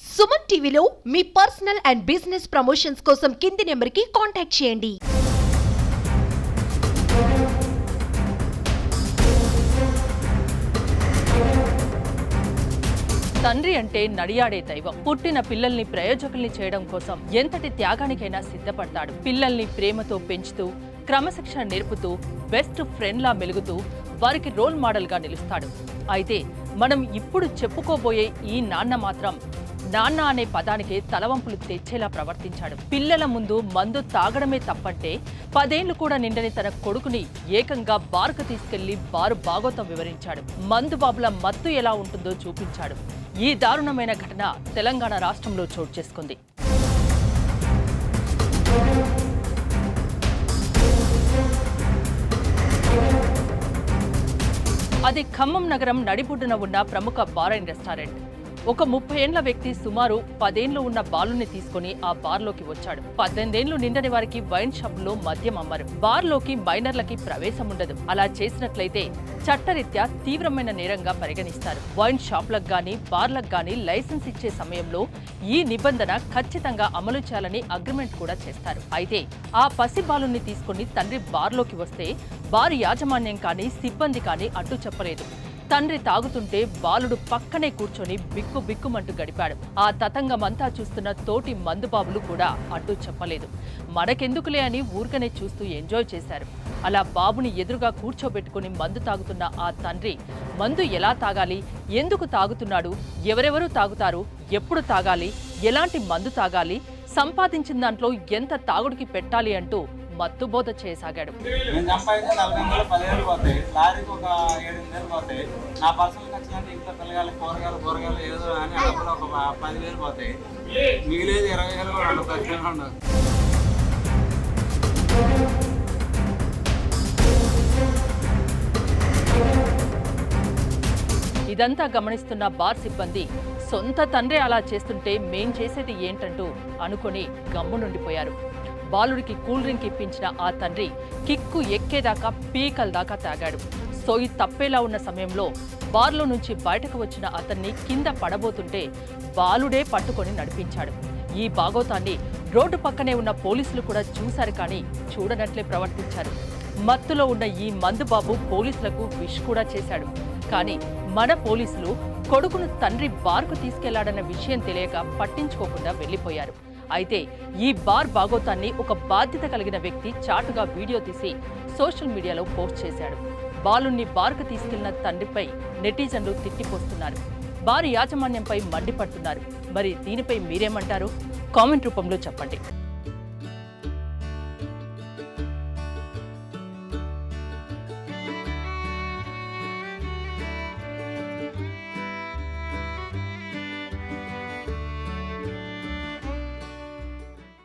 సుమన్ టీవీలో మీ personal and business promotions కోసం కింది నెంబర్కి కాంటాక్ట్ చేయండి. తండ్రి అంటే నడియాడే దైవం. పుట్టిన పిల్లల్ని ప్రయోజకుల్ని చేయడం కోసం ఎంతటి త్యాగానికైనా సిద్ధపడతాడు. పిల్లల్ని ప్రేమతో పెంచుతూ క్రమశిక్షణ నేర్పుతూ బెస్ట్ ఫ్రెండ్లా మెలుగుతూ వారికి రోల్ మోడల్గా నిలుస్తాడు. అయితే మనం ఇప్పుడు చెప్పుకోబోయే ఈ నాన్న మాత్రం నాన్న అనే పదానికి తలవంపులు తెచ్చేలా ప్రవర్తించాడు. పిల్లల ముందు మందు తాగడమే తప్పంటే పదేళ్ళు కూడా నిండని తన కొడుకుని ఏకంగా బారుకు తీసుకెళ్ళి బారు బాగోతం వివరించాడు. మందు బాబుల మత్తు ఎలా ఉంటుందో చూపించాడు. ఈ దారుణమైన ఘటన తెలంగాణ రాష్ట్రంలో చోటు చేసుకుంది. అది ఖమ్మం నగరం నడిబొడ్డున ఉన్న ప్రముఖ బార్ అండ్ రెస్టారెంట్. ఒక ముప్పై ఏండ్ల వ్యక్తి సుమారు పదేండ్లు ఉన్న బాలుని తీసుకుని ఆ బార్లోకి వచ్చాడు. పద్దెనిమిదేండ్లు నిండని వారికి వైన్ షాప్లో మద్యం అమ్మరు. బార్లోకి మైనర్లకి ప్రవేశం ఉండదు. అలా చేసినట్లయితే చట్టరీత్యా తీవ్రమైన నేరంగా పరిగణిస్తారు. వైన్ షాప్లకు గాని బార్లకు గాని లైసెన్స్ ఇచ్చే సమయంలో ఈ నిబంధన ఖచ్చితంగా అమలు చేయాలని అగ్రిమెంట్ కూడా చేస్తారు. అయితే ఆ పసి బాలుని తీసుకుని తండ్రి బార్లోకి వస్తే బార్ యాజమాన్యం కానీ సిబ్బంది కానీ అడ్డు చెప్పలేదు. తండ్రి తాగుతుంటే బాలుడు పక్కనే కూర్చొని బిక్కు బిక్కుమంటూ గడిపాడు. ఆ తతంగమంతా చూస్తున్న తోటి మందుబాబులు కూడా అడ్డు చెప్పలేదు. మనకెందుకులే అని ఊరికనే చూస్తూ ఎంజాయ్ చేశారు. అలా బాబుని ఎదురుగా కూర్చోబెట్టుకుని మందు తాగుతున్న ఆ తండ్రి మందు ఎలా తాగాలి? ఎందుకు తాగుతున్నాడు? ఎవరెవరు తాగుతారు? ఎప్పుడు తాగాలి? ఎలాంటి మందు తాగాలి? సంపాదించిన దాంట్లో ఎంత తాగుడికి పెట్టాలి? అంటూ మత్తుబోధ చేయసాగాడు. ఇదంతా గమనిస్తున్న బార్ సిబ్బంది సొంత తండ్రి అలా చేస్తుంటే మేం చేసేది ఏంటంటూ అనుకొని గమ్మునుండిపోయారు. బాలుడికి కూల్ డ్రింక్ ఇప్పించిన ఆ తండ్రి కిక్కు ఎక్కేదాకా పీకల దాకా తాగాడు. సోయి తప్పేలా ఉన్న సమయంలో బార్లో నుంచి బయటకు వచ్చిన అతన్ని కింద పడబోతుంటే బాలుడే పట్టుకొని నడిపించాడు. ఈ బాగోతాన్ని రోడ్డు పక్కనే ఉన్న పోలీసులు కూడా చూశారు కానీ చూడనట్లే ప్రవర్తించారు. మత్తులో ఉన్న ఈ మందుబాబు పోలీసులకు విష్ కూడా చేశాడు. కానీ మన పోలీసులు కొడుకును తండ్రి బార్కు తీసుకెళ్ళాడన్న విషయం తెలియక పట్టించుకోకుండా వెళ్ళిపోయారు అయితే ఈ బార్ బాగోతాన్ని ఒక బాధ్యత కలిగిన వ్యక్తి చాటుగా వీడియో తీసి సోషల్ మీడియాలో పోస్ట్ చేశాడు. బాలుణ్ణి బార్కు తీసుకెళ్ళిన తండ్రిపై నెటిజన్లు తిట్టిపోస్తున్నారు. బార్ యాజమాన్యంపై మండిపడుతున్నారు. మరి దీనిపై మీరేమంటారు? కామెంట్ రూపంలో చెప్పండి.